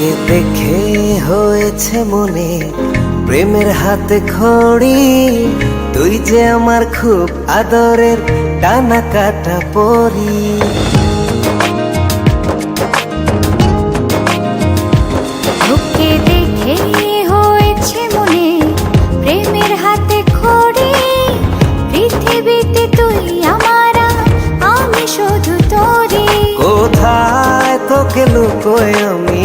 তোকে দেখে হয়েছে মনে। প্রেমের হাতে খড়ি তুই যে আমার খুব আদরের টানা কাটা পরি। দেখে হয়েছে মনে প্রেমের হাতে খড়ি। পৃথিবীতে তুই আমার আমি শুধু কোথায় তোকে লুকোয় আমি?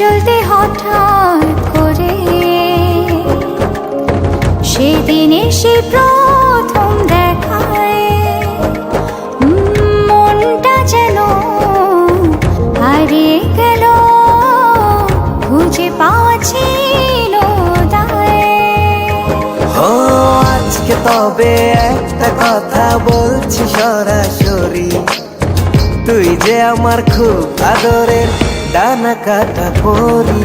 চলতে হঠাৎ করে। সেদিন এসে প্রথম দেখায় মনটা যেন হারিয়ে গেল, খুঁজে পাওয়া ছিল দায় আজকে তবে একটা কথা বলছি সরাসরি। তুই যে আমার খুব আদরের ডানা কাটা পরি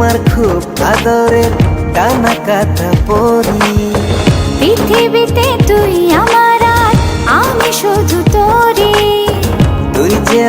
তোমার খুব আদরের টানা কাঁথা পরি। পৃথিবীতে তুই আমার আমি শুধু তোরে তুই যে